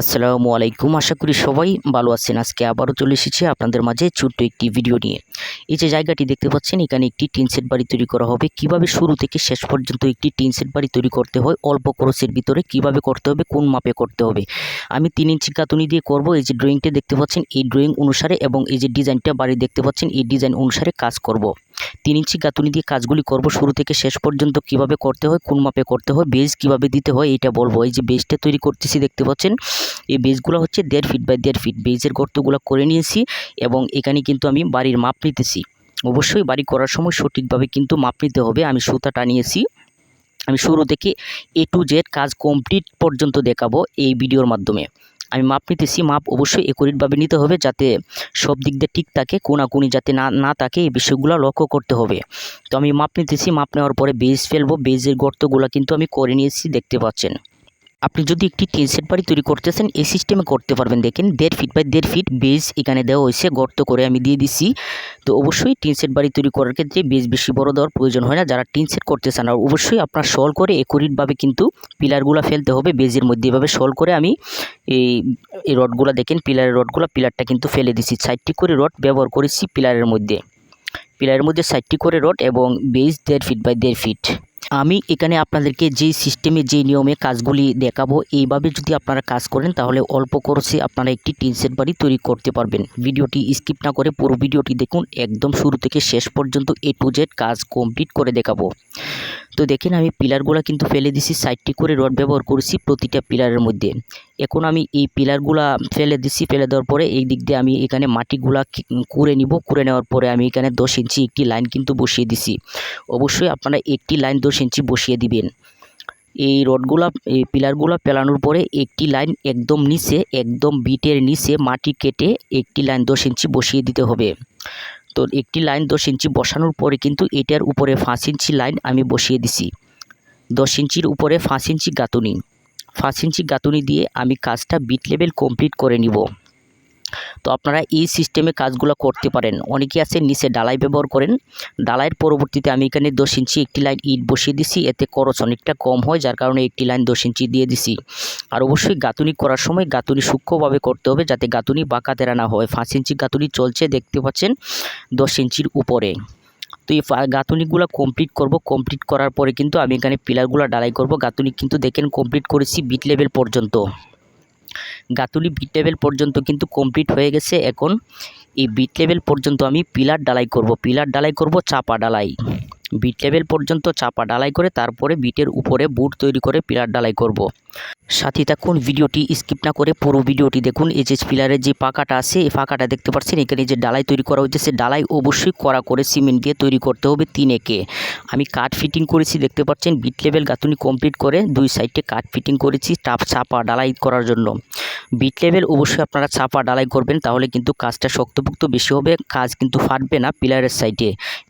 আসসালামু আলাইকুম। আশা করি সবাই ভালো আছেন। আজকে আবারও চলে এসেছি আপনাদের মাঝে ছোট্ট একটি ভিডিও নিয়ে। এই যে জায়গাটি দেখতে পাচ্ছেন, এখানে একটি টিন সেট বাড়ি তৈরি করা হবে। কীভাবে শুরু থেকে শেষ পর্যন্ত একটি টিন সেট বাড়ি তৈরি করতে হয়, অল্প খরচের ভিতরে কীভাবে করতে হবে, কোন মাপে করতে হবে? আমি তিন ইঞ্চি কাতুনি দিয়ে করব। এই যে ড্রয়িংটা দেখতে পাচ্ছেন, এই ড্রয়িং অনুসারে এবং এই যে ডিজাইনটা বাড়ি দেখতে পাচ্ছেন, এই ডিজাইন অনুসারে কাজ করব। তিন ইঞ্চি গাঁথুনি দিয়ে কাজগুলি করব। শুরু থেকে শেষ পর্যন্ত কীভাবে করতে হয়, কোন মাপে করতে হয় বেজ কীভাবে দিতে হয়, এটা বলব। এই যে বেজটা তৈরি করতেছি দেখতে পাচ্ছেন এই বেজগুলো হচ্ছে দেড় ফিট বাই দেড় ফিট বেজের গর্তগুলো করে নিয়েছি এবং এখানে কিন্তু আমি বাড়ির মাপ নিতেছি। অবশ্যই বাড়ি করার সময় সঠিকভাবে কিন্তু মাপ নিতে হবে। আমি সুতা টানিয়েছি। আমি শুরু থেকে এ টু জেড কাজ কমপ্লিট পর্যন্ত দেখাবো এই ভিডিওর মাধ্যমে। আমি মাপ নিতেছি। মাপ অবশ্যই একরিটভাবে নিতে হবে যাতে সব দিক দিয়ে ঠিক থাকে, কোনাকুনি যাতে না না থাকে, এই বিষয়গুলো লক্ষ্য করতে হবে। তো আমি মাপ নিতেছি। মাপ নেওয়ার পরে বেজ ফেলব। বেজের গর্তগুলো কিন্তু আমি করে নিয়েছি, দেখতে পাচ্ছেন। আপনি যদি একটি টিন সেট বাড়ি তৈরি করতেছেন, এই সিস্টেমে করতে পারবেন। দেখেন, দেড় ফিট বাই দেড় ফিট বেজ এখানে দেওয়া হয়েছে, গর্ত করে আমি দিয়ে দিছি। তো অবশ্যই টিন সেট বাড়ি তৈরি করার ক্ষেত্রে বেজ বেশি বড় দেওয়ার প্রয়োজন হয় না। যারা টিন সেট করতে চান আর অবশ্যই আপনার সল করে একরিটভাবে কিন্তু পিলারগুলো ফেলতে হবে। বেজের মধ্যে এভাবে সল করে আমি এই এই রডগুলো দেখেন পিলারের রডগুলো পিলারটা কিন্তু ফেলে দিছি। সাইডটি করে রড ব্যবহার করেছি পিলারের মধ্যে। পিলারের মধ্যে সাইডটি করে রড এবং বেজ দেড় ফিট বাই দেড় ফিট আমি এখানে আপনাদেরকে যে সিস্টেমে যে নিয়মে কাজগুলি দেখাবো, এইভাবে যদি আপনারা কাজ করেন, তাহলে অল্প খরচে আপনারা একটি টিন সেট বাড়ি তৈরি করতে পারবেন। ভিডিওটি স্কিপ না করে পুরো ভিডিওটি দেখুন, একদম শুরু থেকে শেষ পর্যন্ত এ টু জেড কাজ কমপ্লিট করে দেখাবো। তো দেখেন আমি পিলারগুলো কিন্তু ফেলে দিছি, সাইডটি করে রড ব্যবহার করেছি প্রতিটা পিলারের মধ্যে। এখন আমি এই পিলারগুলা ফেলে দিছি, ফেলে দেওয়ার পরে এই দিক দিয়ে আমি এখানে মাটিগুলা কুড়ে নিব। কুড়ে নেওয়ার পরে আমি এখানে দশ ইঞ্চি একটি লাইন কিন্তু বসিয়ে দিছি। অবশ্যই আপনারা একটি লাইন দশ ইঞ্চি বসিয়ে দিবেন। এই রডগুলা, এই পিলারগুলা পেলানোর পরে একটি লাইন একদম নিচে, একদম বিটের নিচে মাটি কেটে একটি লাইন দশ ইঞ্চি বসিয়ে দিতে হবে। তো একটি লাইন দশ ইঞ্চি বসানোর পরে কিন্তু এটার উপরে পাঁচ ইঞ্চি লাইন আমি বসিয়ে দিছি। দশ ইঞ্চির উপরে পাঁচ ইঞ্চি গাঁথুনি। পাঁচ ইঞ্চি গাঁথুনি দিয়ে আমি কাজটা বিট লেভেল কমপ্লিট করে নিব। তো আপনারা এই সিস্টেমে কাজগুলো করতে পারেন। অনেকে আছে নিচে ডালাই ব্যবহার করেন। ডালাইয়ের পরবর্তীতে আমি এখানে দশ ইঞ্চি একটি লাইন ইট বসিয়ে দিছি। এতে খরচ অনেকটা কম হয়, যার কারণে একটি লাইন দশ ইঞ্চি দিয়ে দিছি। আর অবশ্যই গাঁথুনি করার সময় গাঁথুনি সূক্ষ্মভাবে করতে হবে, যাতে গাঁথুনি বাঁকা তেরা না হয়। পাঁচ ইঞ্চি গাঁথুনি চলছে, দেখতে পাচ্ছেন দশ ইঞ্চির উপরে। তো এই গাঁথুনিগুলো কমপ্লিট করব। কমপ্লিট করার পরে কিন্তু আমি এখানে পিলারগুলো ডালাই করব। গাঁথুনি কিন্তু দেখেন কমপ্লিট করেছি বিট লেভেল পর্যন্ত। গাতুলি বিট লেভেল পর্যন্ত কিন্তু কমপ্লিট হয়ে গেছে। এখন এই বিট লেভেল পর্যন্ত আমি পিলার ডালাই করব। পিলার ডালাই করব, চাপা ডালাই বিট লেভেল পর্যন্ত চাপা ডালাই করে তারপরে বিটের উপরে বুট তৈরি করে পিলার ডালাই করব। সাথে থাকুন, ভিডিওটি স্কিপ না করে পুরো ভিডিওটি দেখুন। এই যে পিলারের যে পাকাটা আছে, এই পাকাটা দেখতে পাচ্ছেন, এখানে যে ডালাই তৈরি করা হয়েছে, সে ডালাই অবশ্যই করা করে সিমেন্ট দিয়ে তৈরি করতে হবে তিন একে। আমি কাঠ ফিটিং করেছি, দেখতে পাচ্ছেন, বিট লেভেল গাঁথুনি কমপ্লিট করে দুই সাইডে কাঠ ফিটিং করেছি টাপ চাপা ডালাই করার জন্য। বিট লেভেল অবশ্যই আপনারা চাপা ডালাই করবেন, তাহলে কিন্তু কাজটা শক্তপোক্ত বেশি হবে, কাজ কিন্তু ফাটবে না পিলারের সাইডে।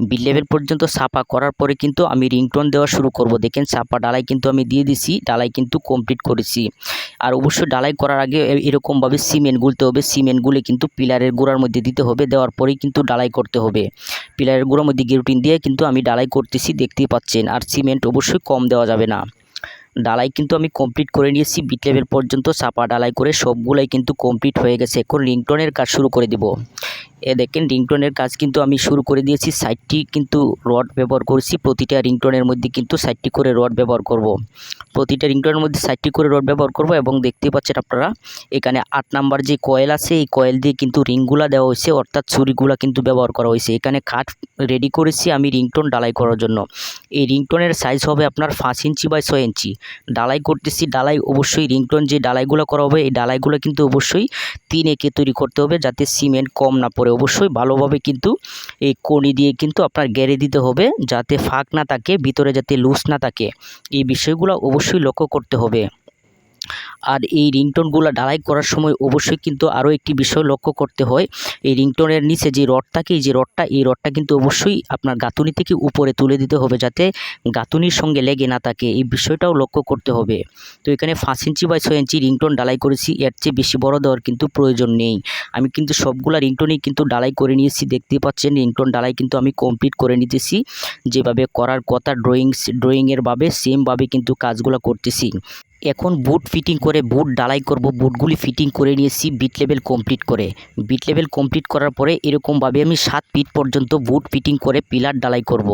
বিট লেভেল পর্যন্ত চাপা করার পরে কিন্তু আমি রিংটোন দেওয়া শুরু করব। দেখেন চাপা ডালাই কিন্তু আমি দিয়ে দিছি, ডালাই কিন্তু কমপ্লিট করেছি। আর অবশ্যই ডালাই করার আগে এরকমভাবে সিমেন্ট গুলতে হবে। সিমেন্ট গুলে কিন্তু পিলারের গোড়ার মধ্যে দিতে হবে, দেওয়ার পরেই কিন্তু ডালাই করতে হবে। পিলারের গোড়ার মধ্যে গেরুটিন দিয়ে কিন্তু আমি ডালাই করতেছি, দেখতেই পাচ্ছেন। আর সিমেন্ট অবশ্যই কম দেওয়া যাবে না। ডালাই কিন্তু আমি কমপ্লিট করে নিয়েছি। বিট লেভেল পর্যন্ত চাপা ডালাই করে সবগুলাই কিন্তু কমপ্লিট হয়ে গেছে। এখন রিংটনের কাজ শুরু করে দেব। এ দেখেন রিংটনের কাজ কিন্তু আমি শুরু করে দিয়েছি। সাইটটি কিন্তু রড ব্যবহার করছি। প্রতিটা রিংটনের মধ্যে কিন্তু সাইটটি করে রড ব্যবহার করব। প্রতিটা রিংটনের মধ্যে সাইটটি করে রড ব্যবহার করব এবং দেখতে পাচ্ছেন আপনারা, এখানে আট নাম্বার যে কয়েল আছে, এই কয়েল দিয়ে কিন্তু রিংগুলা দেওয়া হয়েছে। অর্থাৎ ছুরিগুলা কিন্তু ব্যবহার করা হয়েছে। এখানে খাট রেডি করেছি আমি রিংটোন ডালাই করার জন্য। এই রিংটোনের সাইজ হবে আপনার পাঁচ ইঞ্চি বাই ছয় ইঞ্চি। ডালাই করতেছি, ডালাই অবশ্যই রিংটোন যে ডালাইগুলো করা হবে, এই ডালাইগুলো কিন্তু অবশ্যই তিন একে তৈরি করতে হবে যাতে সিমেন্ট কম না পড়ে। অবশ্যই ভালোভাবে কিন্তু এই কণি দিয়ে কিন্তু আপনার গেড়ে দিতে হবে যাতে ফাঁক না থাকে, ভিতরে যাতে লুজ না থাকে। এই বিষয়গুলো অবশ্যই লক্ষ্য করতে হবে। আর এই রিংটোনগুলো ডালাই করার সময় অবশ্যই কিন্তু আরও একটি বিষয় লক্ষ্য করতে হয়। এই রিংটোনের নিচে যে রড থাকে যে রডটা, এই রডটা কিন্তু অবশ্যই আপনার গাঁথুনি থেকে উপরে তুলে দিতে হবে যাতে গাঁথুনির সঙ্গে লেগে না থাকে। এই বিষয়টাও লক্ষ্য করতে হবে। তো এখানে পাঁচ ইঞ্চি বাই ছয় ইঞ্চি রিংটোন ডালাই করেছি, এর চেয়ে বেশি বড় দেওয়ার কিন্তু প্রয়োজন নেই। আমি কিন্তু সবগুলা রিংটোনই কিন্তু ডালাই করে নিয়েছি দেখতে পাচ্ছেন রিংটোন ডালাই কিন্তু আমি কমপ্লিট করে নিতেছি। যেভাবে করার কথা ড্রয়িং ড্রয়িংয়ের ভাবে সেমভাবে কিন্তু কাজগুলো করতেছি। এখন বুট ফিটিং করে, বুট ডালাই করব, বুটগুলি ফিটিং করে নিয়েছি বিট লেভেল কমপ্লিট করে বিট লেভেল কমপ্লিট করার পরে এরকমভাবে আমি সাত ফিট পর্যন্ত বুট ফিটিং করে পিলার ডালাই করব।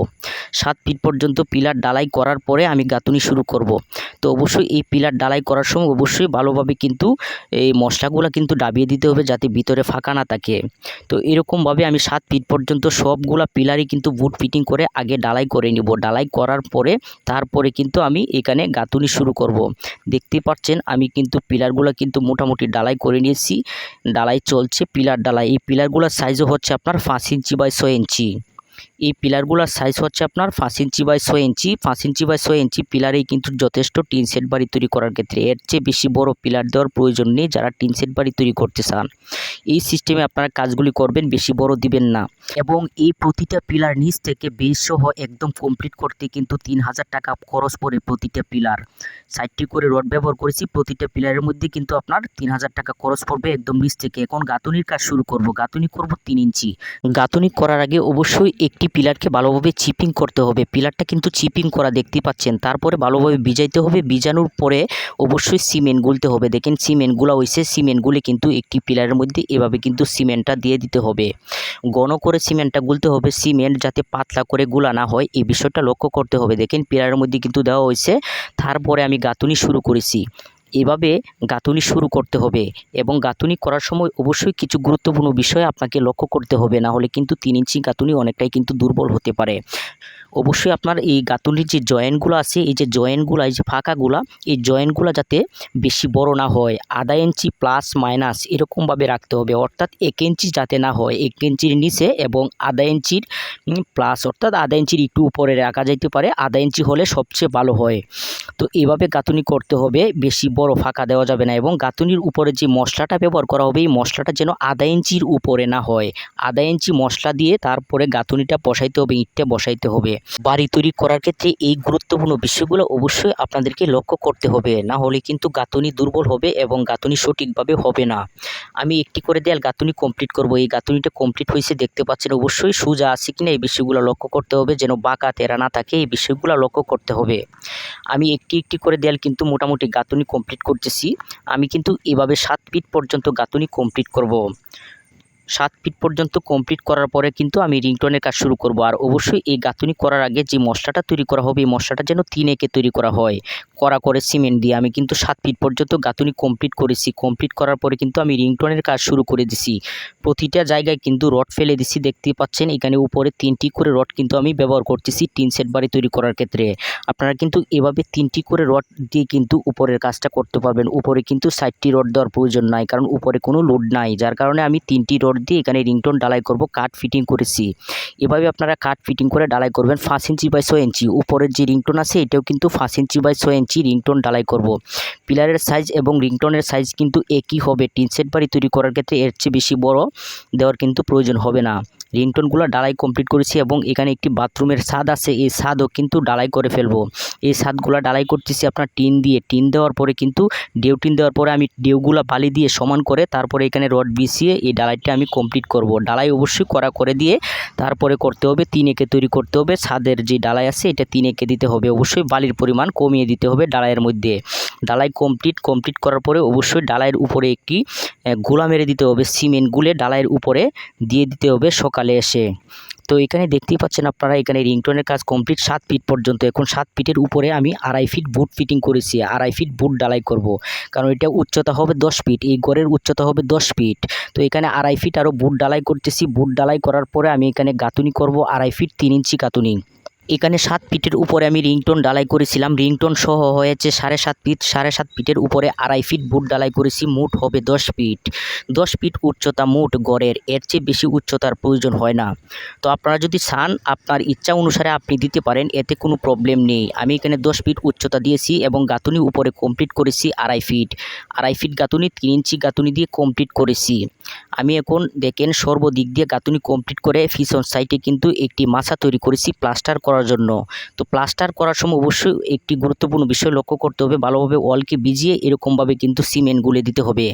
সাত ফিট পর্যন্ত পিলার ডালাই করার পরে আমি গাঁথুনি শুরু করব। তো অবশ্যই এই পিলার ডালাই করার সময় অবশ্যই ভালোভাবে কিন্তু এই মশলাগুলো কিন্তু ডাবিয়ে দিতে হবে যাতে ভিতরে ফাঁকা না থাকে তো এরকমভাবে আমি সাত ফিট পর্যন্ত সবগুলা পিলারই কিন্তু বুট ফিটিং করে আগে ডালাই করে নিব ডালাই করার পরে তারপরে কিন্তু আমি এখানে গাঁথুনি শুরু করব। দেখতে পাচ্ছেন, আমি কিন্তু পিলারগুলো কিন্তু মোটামুটি ডালাই করে নিয়েছি। ডালাই চলছে, পিলার ডালাই। এই পিলারগুলোর সাইজও হচ্ছে আপনার পাঁচ ইঞ্চি বাই ছয় ইঞ্চি। এই পিলারগুলোর সাইজ হচ্ছে আপনার পাঁচ ইঞ্চি বাই ছয় ইঞ্চি। পাঁচ ইঞ্চি বাই ছয় ইঞ্চি পিলারেই কিন্তু যথেষ্ট টিন সেট বাড়ি তৈরি করার ক্ষেত্রে। এর চেয়ে বেশি বড় পিলার দেওয়ার প্রয়োজন নেই যারা টিন সেট বাড়ি তৈরি করতে চান। এই সিস্টেমে আপনারা কাজগুলি করবেন, বেশি বড় দিবেন না। এবং এই প্রতিটা পিলার নিচ থেকে বেস সহ একদম কমপ্লিট করতে কিন্তু তিন হাজার টাকা খরচ পড়ে প্রতিটা পিলার সাইডটি করে রড ব্যবহার করেছি, প্রতিটা পিলারের মধ্যে কিন্তু আপনার তিন হাজার টাকা খরচ পড়বে একদম নিচ থেকে। এখন গাঁথুনির কাজ শুরু করব। গাঁথুনি করব তিন ইঞ্চি। গাঁথুনি করার আগে অবশ্যই একটি পিলারকে ভালোভাবে চিপিং করতে হবে। পিলারটা কিন্তু চিপিং করা দেখতে পাচ্ছেন। তারপরে ভালোভাবে ভিজাইতে হবে। ভিজানোর পরে অবশ্যই সিমেন্ট গুলতে হবে। দেখেন সিমেন্টগুলো হয়েছে সিমেন্টগুলি কিন্তু একটি পিলারের মধ্যে এভাবে কিন্তু সিমেন্টটা দিয়ে দিতে হবে। ঘন করে সিমেন্টটা গুলতে হবে। সিমেন্ট যাতে পাতলা করে গুলা না হয়, এই বিষয়টা লক্ষ্য করতে হবে। দেখেন পিলারের মধ্যে কিন্তু দেওয়া হয়েছে তারপরে আমি গাঁথুনি শুরু করেছি। এভাবে গাঁথুনি শুরু করতে হবে এবং গাঁথুনি করার সময় অবশ্যই কিছু গুরুত্বপূর্ণ বিষয় আপনাকে লক্ষ্য করতে হবে, না হলে কিন্তু তিন ইঞ্চি গাঁথুনি অনেকটাই কিন্তু দুর্বল হতে পারে। অবশ্যই আপনার এই গাঁথুনির যে জয়েন্টগুলো আছে, এই যে জয়েন্টগুলো, এই যে ফাঁকাগুলা, এই জয়েন্টগুলো যাতে বেশি বড় না হয়, আধা ইঞ্চি প্লাস মাইনাস এরকমভাবে রাখতে হবে। অর্থাৎ এক ইঞ্চি যাতে না হয়, এক ইঞ্চির নিচে এবং আধা ইঞ্চির প্লাস অর্থাৎ আধা ইঞ্চির একটু উপরে রাখা যাইতে পারে, আধা ইঞ্চি হলে সবচেয়ে ভালো হয়। তো এভাবে গাঁথুনি করতে হবে, বেশি বড় ফাঁকা দেওয়া যাবে না এবং গাঁথুনির উপরে যে মশলাটা ব্যবহার করা হবে, এই মশলাটা যেন আধা ইঞ্চির উপরে না হয়। আধা ইঞ্চি মশলা দিয়ে তারপরে গাঁথুনিটা বসাইতে হবে, ইঁটটা বসাইতে হবে। বাড়ি তৈরি করার ক্ষেত্রে এই গুরুত্বপূর্ণ বিষয়গুলো অবশ্যই আপনাদেরকে লক্ষ্য করতে হবে। না হলে কিন্তু গাঁথুনি দুর্বল হবে এবং গাঁথুনি সঠিকভাবে হবে না। আমি একটি করে দেয়াল গাঁথুনি কমপ্লিট করব। এই গাঁথুনিটা কমপ্লিট হয়েছে দেখতে পাচ্ছেন অবশ্যই সোজা আছে কিনা এই বিষয়গুলো লক্ষ্য করতে হবে যেন বাঁকা তেরা না থাকে এই বিষয়গুলো লক্ষ্য করতে হবে। আমি একটি একটি করে দেয়াল কিন্তু মোটামুটি গাঁথুনি কমপ্লিট করতেছি। আমি কিন্তু এভাবে সাত ফিট পর্যন্ত গাঁথুনি কমপ্লিট করব। সাত ফিট পর্যন্ত কমপ্লিট করার পরে কিন্তু আমি রিংটনের কাজ শুরু করব। আর অবশ্যই এই গাঁথুনি করার আগে যে মশলাটা তৈরি করা হবে, এই মশলাটা যেন তিন একে তৈরি করা হয়। করা করে সিমেন্ট দিয়ে আমি কিন্তু সাত ফিট পর্যন্ত গাঁথুনি কমপ্লিট করেছি। কমপ্লিট করার পরে কিন্তু আমি রিংটনের কাজ শুরু করে দিছি। প্রতিটা জায়গায় কিন্তু রড ফেলে দিছি, দেখতেই পাচ্ছেন। এখানে উপরে তিনটি করে রড কিন্তু আমি ব্যবহার করতেছি টিন সেট বাড়ি তৈরি করার ক্ষেত্রে। আপনারা কিন্তু এভাবে তিনটি করে রড দিয়ে কিন্তু উপরের কাজটা করতে পারবেন। উপরে কিন্তু সাইডটি রড দেওয়ার প্রয়োজন নাই, কারণ উপরে কোনো লোড নাই। যার কারণে আমি তিনটি রড দিয়ে এখানে রিংটোন ডালাই করব কাঠ ফিটিং করেছি। এভাবে আপনারা কাঠ ফিটিং করে ডালাই করবেন পাঁচ ইঞ্চি বাই ছয় ইঞ্চি। উপরের যে রিংটোন আছে, এটাও কিন্তু পাঁচ ইঞ্চি বাই ছয় ইঞ্চি রিংটোন ডালাই করব। পিলারের সাইজ এবং রিংটোনের সাইজ কিন্তু একই হবে। টিন সেট বাড়ি তৈরি করার ক্ষেত্রে এর চেয়ে বেশি বড় দেওয়ার কিন্তু প্রয়োজন হবে না। রিংটোনগুলো ডালাই কমপ্লিট করেছি এবং এখানে একটি বাথরুমের ছাদ আছে, এই ছাদও কিন্তু ডালাই করে ফেলব। এই ছাদগুলো ডালাই করতেছি আপনার টিন দিয়ে। টিন দেওয়ার পরে কিন্তু ডেউ টিন দেওয়ার পরে আমি ডেউগুলো বালি দিয়ে সমান করে তারপরে এখানে রড বিছিয়ে এই ডালাইটা আমি কমপ্লিট করব। ডালাই অবশ্যই করা করে দিয়ে তারপরে করতে হবে তিন একে তৈরি করতে হবে। ছাদের যে ডালাই আছে, এটা তিন একে দিতে হবে। অবশ্যই বালির পরিমাণ কমিয়ে দিতে হবে ডালাইয়ের মধ্যে। ডালাই কমপ্লিট কমপ্লিট করার পরে অবশ্যই ডালাইয়ের উপরে একটি গোলা মেরে দিতে হবে, সিমেন্ট গুলে ডালাইয়ের উপরে দিয়ে দিতে হবে সকালে এসে। তো এখানে দেখতেই পাচ্ছেন আপনারা, এখানে রিংটনের কাজ কমপ্লিট সাত ফিট পর্যন্ত। এখন সাত ফিটের উপরে আমি আড়াই ফিট বুট ফিটিং করেছি, আড়াই ফিট বুট ডালাই করব। কারণ এটা উচ্চতা হবে দশ ফিট এই গড়ের উচ্চতা হবে দশ ফিট তো এখানে আড়াই ফিট আরও বুট ডালাই করতেছি বুট ডালাই করার পরে আমি এখানে গাঁথুনি করব, আড়াই ফিট তিন ইঞ্চি গাঁথুনি। এখানে সাত ফিটের উপরে আমি রিংটোন ডালাই করেছিলাম। রিংটোন সহ হয়েছে সাড়ে সাত ফিট, সাড়ে সাত ফিটের উপরে আড়াই ফিট বুট ডালাই করেছি। মুট হবে দশ ফিট। দশ ফিট উচ্চতা মুট গড়ের। এর চেয়ে বেশি উচ্চতার প্রয়োজন হয় না। তো আপনারা যদি চান, আপনার ইচ্ছা অনুসারে আপনি দিতে পারেন, এতে কোনো প্রবলেম নেই। আমি এখানে দশ ফিট উচ্চতা দিয়েছি এবং গাঁথুনি উপরে কমপ্লিট করেছি আড়াই ফিট। আড়াই ফিট গাঁথুনি, তিন ইঞ্চি গাঁথুনি দিয়ে কমপ্লিট করেছি। আমি এখন দেখেন সর্বদিক দিয়ে গাঁথুনি কমপ্লিট করে ফিশন সাইটে কিন্তু একটি মাছা তৈরি করেছি প্লাস্টার করার জন্য। তো প্লাস্টার করার সময় অবশ্যই একটি গুরুত্বপূর্ণ বিষয় লক্ষ্য করতে হবে, ভালোভাবে ওয়ালকে ভিজিয়ে এরকমভাবে কিন্তু সিমেন্ট গুলে দিতে হবে।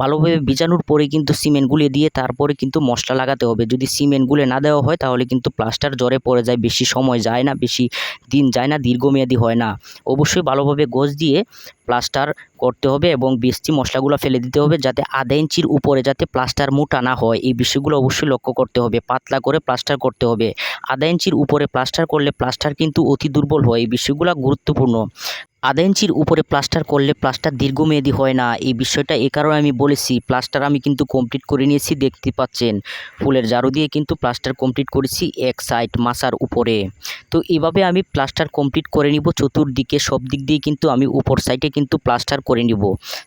ভালোভাবে ভিজানোর পরে কিন্তু সিমেন্ট গুলে দিয়ে তারপরে কিন্তু মশলা লাগাতে হবে। যদি সিমেন্ট গুলে না দেওয়া হয় তাহলে কিন্তু প্লাস্টার জ্বরে পড়ে যায়, বেশি সময় যায় না, বেশি দিন যায় না, দীর্ঘমেয়াদী হয় না। অবশ্যই ভালোভাবে গোছ দিয়ে প্লাস্টার করতে হবে এবং বেশি মশলাগুলো ফেলে দিতে হবে যাতে আধা ইঞ্চির উপরে যাতে মোটা না হয়, এই বিষয়গুলো অবশ্যই লক্ষ্য করতে হবে, পাতলা করে প্লাস্টার করতে হবে। আধা ইঞ্চির উপরে প্লাস্টার করলে প্লাস্টার কিন্তু অতি দুর্বল হয়, এই বিষয়গুলো গুরুত্বপূর্ণ। আধা ইঞ্চির উপরে প্লাস্টার করলে প্লাস্টার দীর্ঘমেয়াদী হয় না। এই বিষয়টা এ কারণে আমি বলেছি, প্লাস্টার আমি কিন্তু কমপ্লিট করে নিয়েছি, দেখতে পাচ্ছেন। ফুলের জারু দিয়ে কিন্তু প্লাস্টার কমপ্লিট করেছি এক সাইড মাসার উপরে। তো এভাবে আমি প্লাস্টার কমপ্লিট করে নিব, চতুর্দিকে সব দিক দিয়ে কিন্তু আমি উপর সাইডে কিন্তু প্লাস্টার করে নিব।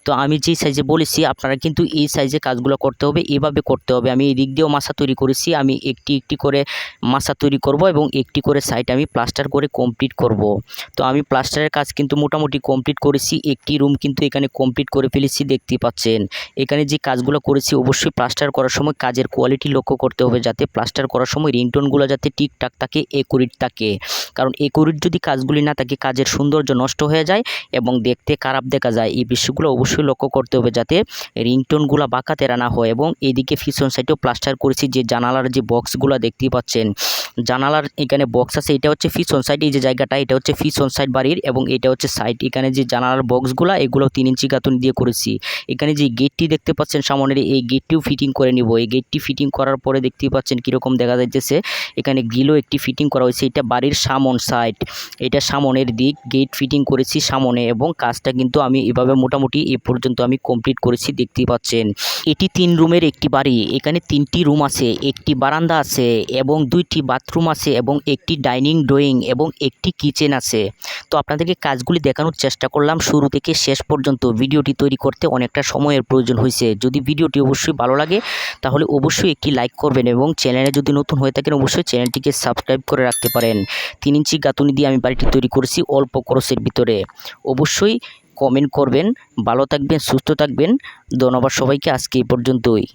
তো আমি যেই সাইজে বলেছি, আপনারা কিন্তু এই সাইজে কাজগুলো করতে হবে, এভাবে করতে হবে। আমি এই দিক দিয়েও মাসা তৈরি করেছি, আমি একটি একটি করে মাসা তৈরি করব এবং একটি করে সাইড আমি প্লাস্টার করে কমপ্লিট করব। তো আমি প্লাস্টারের কাজ কিন্তু মোটামুটি কমপ্লিট করেছি। একটি রুম কিন্তু এখানে কমপ্লিট করে ফেলেছি দেখতে পাচ্ছেন। এখানে যে কাজগুলো করেছি, অবশ্যই প্লাস্টার করার সময় কাজের কোয়ালিটি লক্ষ্য করতে হবে যাতে প্লাস্টার করার সময় রিংটোনগুলো যাতে ঠিকঠাক থাকে একুরিট থাকে। কারণ একুরিট যদি কাজগুলি না থাকে, কাজের সৌন্দর্য নষ্ট হয়ে যায় এবং দেখতে খারাপ দেখা যায়। এই বিষয়গুলো অবশ্যই লক্ষ্য করতে হবে যাতে রিংটোনগুলো বাঁকা তেরা না হয় এবং এদিকে ফিশন সাইডেও প্লাস্টার করেছি যে জানালার যে বক্সগুলো দেখতেই পাচ্ছেন। জানালার এখানে বক্স আছে, এটা হচ্ছে ফিশন সাইড এই যে জায়গাটা, এটা হচ্ছে ফিশন সাইড বাড়ির এবং এটা হচ্ছে সাইড এখানে যে জানালার বক্সগুলো এগুলো তিন ইঞ্চি কাতুন দিয়ে করেছি। এখানে যে গেটটি দেখতে পাচ্ছেন সামনের, এই গেটটিও ফিটিং করে নিব। এই গেটটি ফিটিং করার পরে দেখতেই পাচ্ছেন কীরকম দেখা যাইতেছে। এখানে গ্রিলও একটি ফিটিং করা হয়েছে। এটা বাড়ির সামন সাইড এটা সামনের দিক গেট ফিটিং করেছি সামনে এবং কাজটা কিন্তু আমি এভাবে মোটামুটি এ পর্যন্ত আমি কমপ্লিট করেছি, দেখতেই পাচ্ছেন। এটি তিন রুমের একটি বাড়ি। এখানে তিনটি রুম আছে। একটি বারান্দা আছে এবং দুইটি বাথরুম আছে এবং একটি ডাইনিং ড্রয়িং এবং একটি কিচেন আছে। তো আপনাদেরকে কাজগুলি দেখানোর চেষ্টা করলাম। শুরু থেকে শেষ পর্যন্ত ভিডিওটি তৈরি করতে অনেকটা সময়ের প্রয়োজন হয়েছে। যদি ভিডিওটি অবশ্যই ভালো লাগে, তাহলে অবশ্যই একটি লাইক করবেন এবং চ্যানেলে যদি নতুন হয়ে থাকেন, অবশ্যই চ্যানেলটিকে সাবস্ক্রাইব করে রাখতে পারেন। তিন ইঞ্চি গাঁথুনি দিয়ে আমি বাড়িটি তৈরি করেছি অল্প খরচের ভিতরে। অবশ্যই কমেন্ট করবেন। ভালো থাকবেন, সুস্থ থাকবেন। ধন্যবাদ সবাইকে। আজকে এই পর্যন্তই।